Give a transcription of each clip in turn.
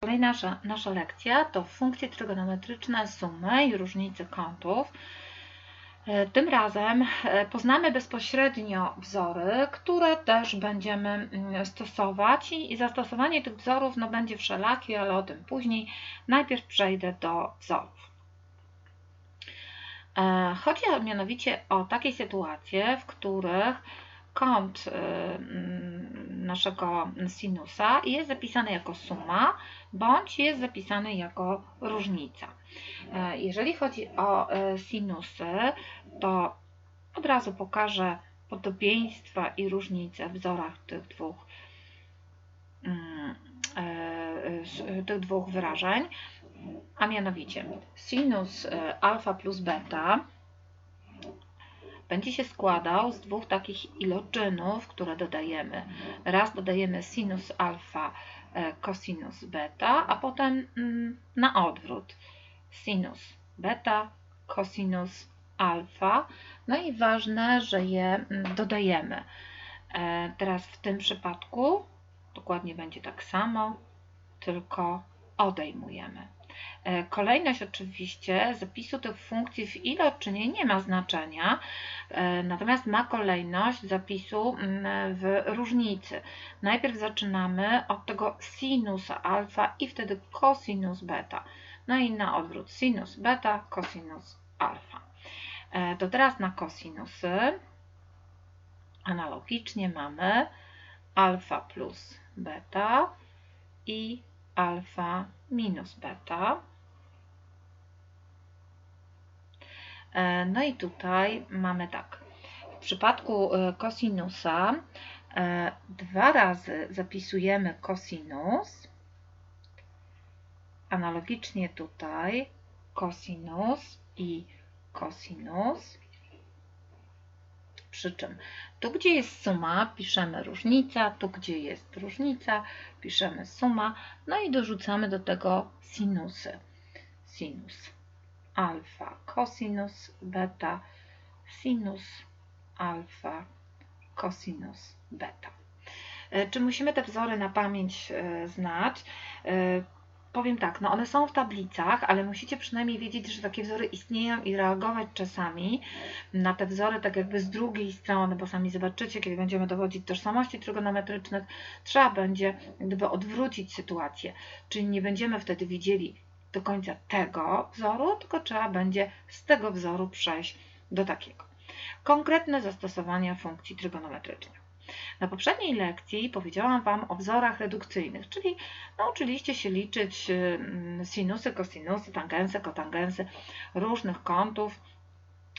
Kolejna nasza, lekcja to funkcje trygonometryczne sumy i różnice kątów. E, tym razem e, poznamy bezpośrednio wzory, które też będziemy mm, stosować i zastosowanie tych wzorów no, będzie wszelakie, ale o tym później. Najpierw przejdę do wzorów. E, chodzi mianowicie o takie sytuacje, w których kąt y, mm, naszego sinusa jest zapisany jako suma, bądź jest zapisany jako różnica. E, jeżeli chodzi o e, sinusy, to od razu pokażę podobieństwa i różnice w wzorach tych dwóch, mm, e, tych dwóch wyrażeń, a mianowicie sinus alfa plus beta będzie się składał z dwóch takich iloczynów, które dodajemy. Raz dodajemy sinus alfa, e, cosinus beta, a potem mm, na odwrót. Sinus beta, cosinus alfa. No i ważne, że je mm, dodajemy. E, teraz w tym przypadku dokładnie będzie tak samo, tylko odejmujemy. E, kolejność oczywiście zapisu tych funkcji w iloczynie nie ma znaczenia, e, natomiast ma kolejność zapisu mm, w różnicy. Najpierw zaczynamy od tego sinus alfa i wtedy cosinus beta. No i na odwrót sinus beta, cosinus alfa. E, to teraz na cosinusy analogicznie mamy alfa plus beta i alfa minus beta. E, no i tutaj mamy tak. W przypadku e, kosinusa e, dwa razy zapisujemy kosinus. Analogicznie tutaj kosinus i kosinus. Przy czym tu, gdzie jest suma, piszemy różnica, tu, gdzie jest różnica, piszemy suma, no i dorzucamy do tego sinusy. Sinus alfa, cosinus beta, sinus alfa, cosinus beta. E, czy musimy te wzory na pamięć e, znać? Powiem tak, no one są w tablicach, ale musicie przynajmniej wiedzieć, że takie wzory istnieją i reagować czasami na te wzory tak jakby z drugiej strony, bo sami zobaczycie, kiedy będziemy dowodzić tożsamości trygonometrycznych, trzeba będzie gdyby odwrócić sytuację, czyli nie będziemy wtedy widzieli do końca tego wzoru, tylko trzeba będzie z tego wzoru przejść do takiego. Konkretne zastosowania funkcji trygonometrycznych. Na poprzedniej lekcji powiedziałam Wam o wzorach redukcyjnych, czyli nauczyliście się liczyć mm, sinusy, kosinusy, tangensy, kotangensy różnych kątów,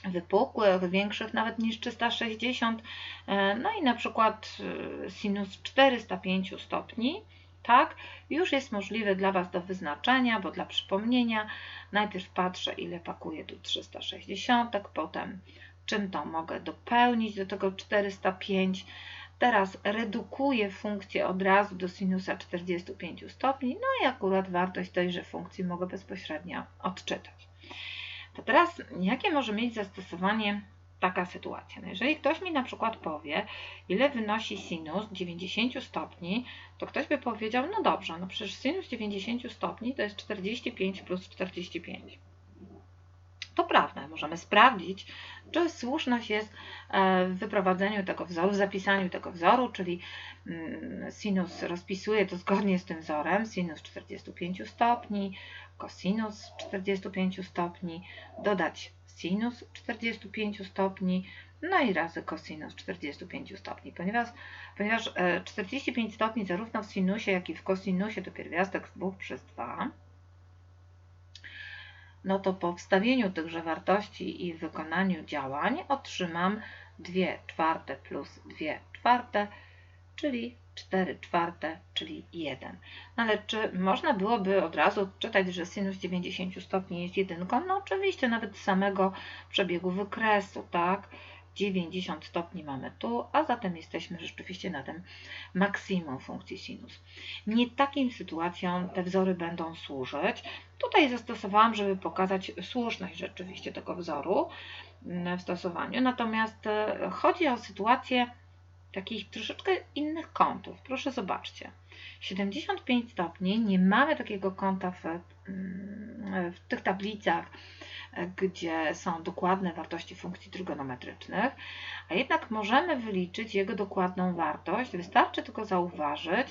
wypukłych, większych nawet niż 360, e, no i na przykład e, sinus 405 stopni, tak, już jest możliwe dla Was do wyznaczenia, bo dla przypomnienia najpierw patrzę, ile pakuje tu 360, potem czym to mogę dopełnić do tego 405, Teraz redukuję funkcję od razu do sinusa 45 stopni, no i akurat wartość tejże funkcji mogę bezpośrednio odczytać. To teraz, jakie może mieć zastosowanie taka sytuacja? No jeżeli ktoś mi na przykład powie, ile wynosi sinus 90 stopni, to ktoś by powiedział, no dobrze, no przecież sinus 90 stopni to jest 45 plus 45. To prawda, możemy sprawdzić, czy słuszność jest e, w wyprowadzeniu tego wzoru, w zapisaniu tego wzoru, czyli mm, sinus rozpisuje to zgodnie z tym wzorem, sinus 45 stopni, cosinus 45 stopni, dodać sinus 45 stopni, no i razy cosinus 45 stopni, ponieważ, ponieważ 45 e, stopni zarówno w sinusie, jak i w kosinusie to pierwiastek z 2 przez 2, no to po wstawieniu tychże wartości i wykonaniu działań otrzymam 2 czwarte plus 2 czwarte, czyli 4 czwarte, czyli 1. No ale czy można byłoby od razu odczytać, że sinus 90 stopni jest jedynką? No oczywiście, nawet z samego przebiegu wykresu, tak? 90 stopni mamy tu, a zatem jesteśmy rzeczywiście na tym maksimum funkcji sinus. Nie takim sytuacjom te wzory będą służyć. Tutaj zastosowałam, żeby pokazać słuszność rzeczywiście tego wzoru w stosowaniu, natomiast e, chodzi o sytuację takich troszeczkę innych kątów. Proszę zobaczcie. 75 stopni, nie mamy takiego kąta w, mm, w tych tablicach, gdzie są dokładne wartości funkcji trygonometrycznych, a jednak możemy wyliczyć jego dokładną wartość. Wystarczy tylko zauważyć,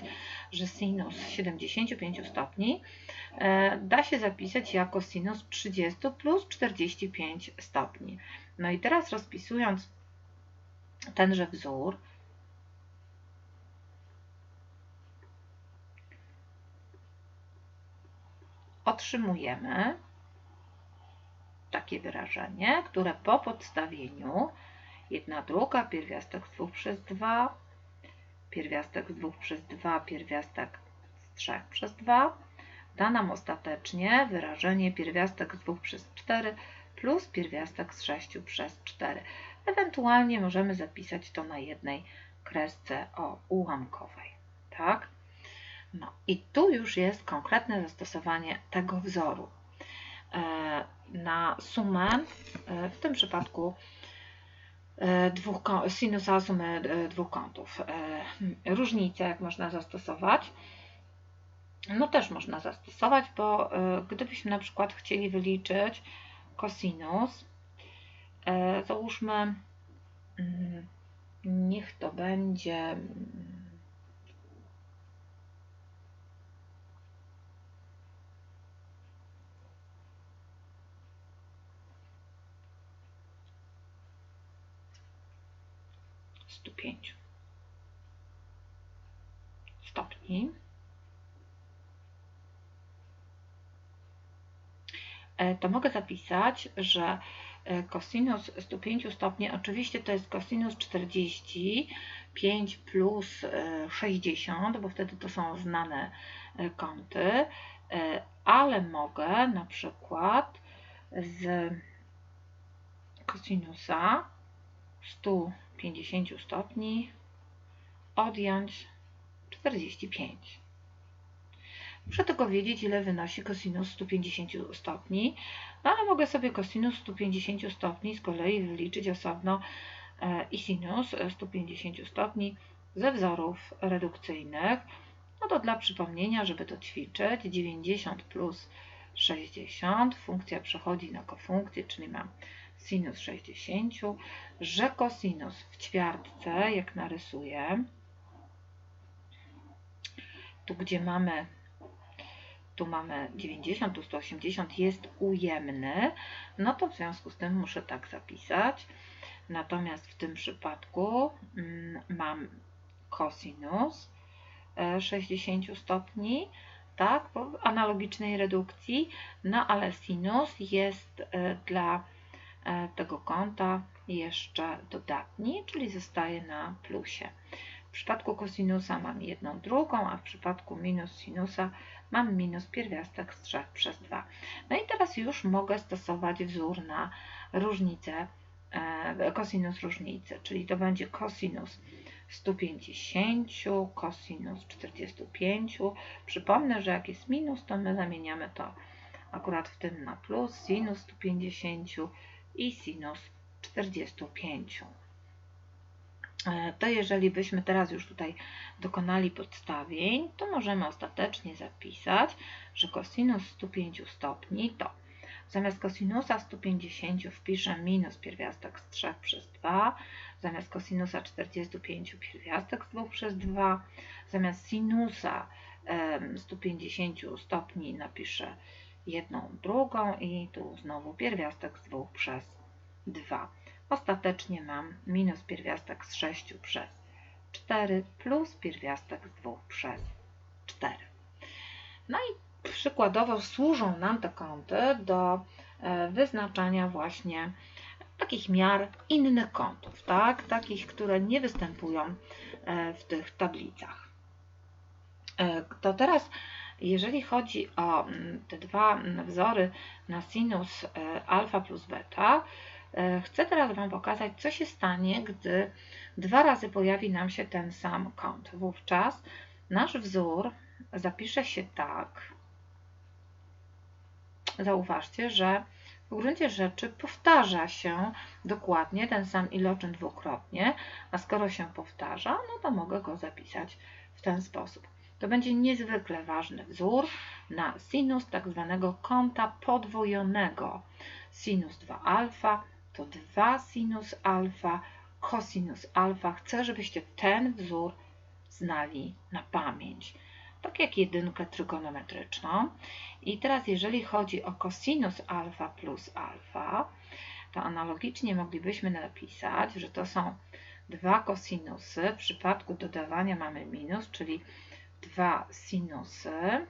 że sinus 75 stopni e, da się zapisać jako sinus 30 plus 45 stopni. No i teraz rozpisując tenże wzór, otrzymujemy takie wyrażenie, które po podstawieniu 1 druga, pierwiastek z 2 przez 2, pierwiastek z 2 przez 2, pierwiastek z 3 przez 2, da nam ostatecznie wyrażenie pierwiastek z 2 przez 4 plus pierwiastek z 6 przez 4. Ewentualnie możemy zapisać to na jednej kresce o ułamkowej. Tak? No i tu już jest konkretne zastosowanie tego wzoru. E, na sumę, e, w tym przypadku e, dwóch, sinusa sumy dwóch kątów. Różnice, jak można zastosować? No też można zastosować, bo gdybyśmy na przykład chcieli wyliczyć kosinus, załóżmy, mm, niech to będzie 105 stopni. E, to mogę zapisać, że kosinus 105 stopni, oczywiście to jest kosinus 40, 5 plus 60, e, bo wtedy to są znane e, kąty, ale mogę na przykład z kosinusa 100 50 stopni odjąć 45. Muszę tylko wiedzieć, ile wynosi kosinus 150 stopni, no ale mogę sobie kosinus 150 stopni z kolei wyliczyć osobno e, i sinus 150 stopni ze wzorów redukcyjnych. No to dla przypomnienia, żeby to ćwiczyć, 90 plus 60, funkcja przechodzi na kofunkcję, czyli mam sinus 60, że kosinus w ćwiartce, jak narysuję, tu gdzie mamy tu mamy 90, tu 180 jest ujemny, no to w związku z tym muszę tak zapisać. Natomiast w tym przypadku mm, mam kosinus 60 e, stopni, tak, w analogicznej redukcji, no ale sinus jest e, dla tego kąta jeszcze dodatni, czyli zostaje na plusie. W przypadku kosinusa mam jedną drugą, a w przypadku minus sinusa mam minus pierwiastek z 3 przez 2. No i teraz już mogę stosować wzór na różnicę, e, kosinus różnicy, czyli to będzie kosinus 150, kosinus 45. Przypomnę, że jak jest minus, to my zamieniamy to akurat w tym na plus, sinus 150 i sinus 45. E, to jeżeli byśmy teraz już tutaj dokonali podstawień, to możemy ostatecznie zapisać, że kosinus 105 stopni to zamiast kosinusa 150 wpiszę minus pierwiastek z 3 przez 2, zamiast kosinusa 45 pierwiastek z 2 przez 2, zamiast sinusa 150 stopni napiszę jedną drugą i tu znowu pierwiastek z 2 przez 2. Ostatecznie mam minus pierwiastek z 6 przez 4 plus pierwiastek z 2 przez 4. No i przykładowo służą nam te kąty do e, wyznaczania właśnie takich miar innych kątów, tak? takich, które nie występują e, w tych tablicach. E, to teraz jeżeli chodzi o mm, te dwa mm, wzory na sinus e, alfa plus beta, e, chcę teraz Wam pokazać, co się stanie, gdy dwa razy pojawi nam się ten sam kąt. Wówczas nasz wzór zapisze się tak. Zauważcie, że w gruncie rzeczy powtarza się dokładnie ten sam iloczyn dwukrotnie, a skoro się powtarza, no to mogę go zapisać w ten sposób. To będzie niezwykle ważny wzór na sinus tak zwanego kąta podwojonego. Sinus 2 alfa to 2 sinus alfa, cosinus alfa. Chcę, żebyście ten wzór znali na pamięć. Tak jak jedynkę trygonometryczną. I teraz jeżeli chodzi o cosinus alfa plus alfa, to analogicznie moglibyśmy napisać, że to są dwa kosinusy. W przypadku dodawania mamy minus, czyli dwa sinusy.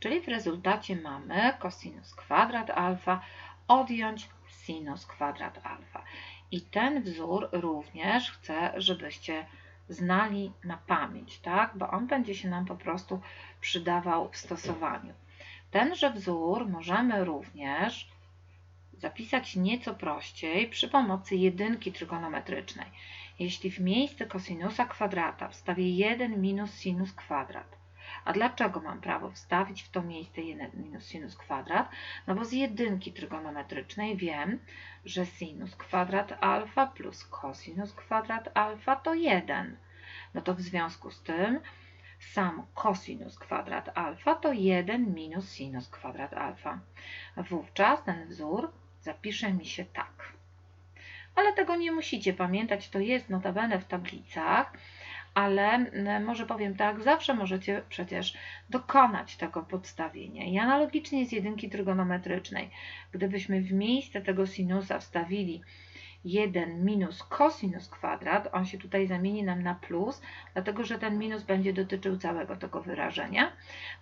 Czyli w rezultacie mamy cosinus kwadrat alfa odjąć sinus kwadrat alfa. I ten wzór również chcę, żebyście znali na pamięć, tak? Bo on będzie się nam po prostu przydawał w stosowaniu. Tenże wzór możemy również zapisać nieco prościej przy pomocy jedynki trygonometrycznej. Jeśli w miejsce kosinusa kwadrata wstawię 1 minus sinus kwadrat, a dlaczego mam prawo wstawić w to miejsce 1 minus sinus kwadrat? No bo z jedynki trygonometrycznej wiem, że sinus kwadrat alfa plus cosinus kwadrat alfa to 1. No to w związku z tym sam cosinus kwadrat alfa to 1 minus sinus kwadrat alfa. Wówczas ten wzór zapisze mi się tak. Ale tego nie musicie pamiętać, to jest notabene w tablicach, ale mm, może powiem tak, zawsze możecie przecież dokonać tego podstawienia. I analogicznie z jedynki trygonometrycznej, gdybyśmy w miejsce tego sinusa wstawili 1 minus cosinus kwadrat, on się tutaj zamieni nam na plus, dlatego że ten minus będzie dotyczył całego tego wyrażenia,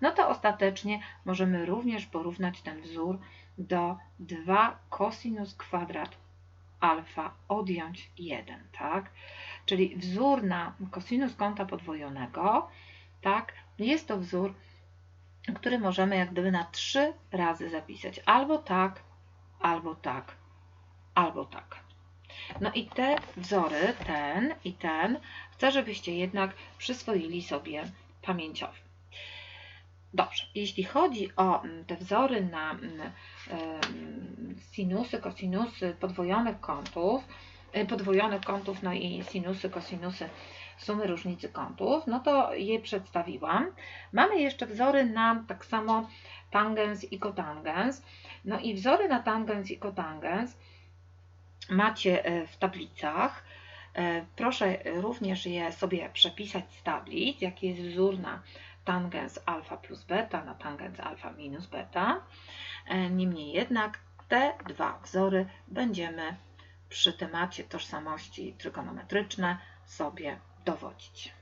no to ostatecznie możemy również porównać ten wzór do 2 cosinus kwadrat alfa odjąć 1, tak? Czyli wzór na cosinus kąta podwojonego, tak? Jest to wzór, który możemy jak gdyby na trzy razy zapisać. Albo tak, albo tak, albo tak. No i te wzory, ten i ten, chcę, żebyście jednak przyswoili sobie pamięciowo. Dobrze, jeśli chodzi o te wzory na mm, sinusy, kosinusy podwojonych kątów, y, podwojonych kątów, no i sinusy, kosinusy sumy różnicy kątów, no to je przedstawiłam. Mamy jeszcze wzory na tak samo tangens i kotangens. No i wzory na tangens i kotangens macie e, w tablicach. E, proszę również je sobie przepisać z tablic, jaki jest wzór na tangens alfa plus beta na tangens alfa minus beta. Niemniej jednak te dwa wzory będziemy przy temacie tożsamości trygonometryczne sobie dowodzić.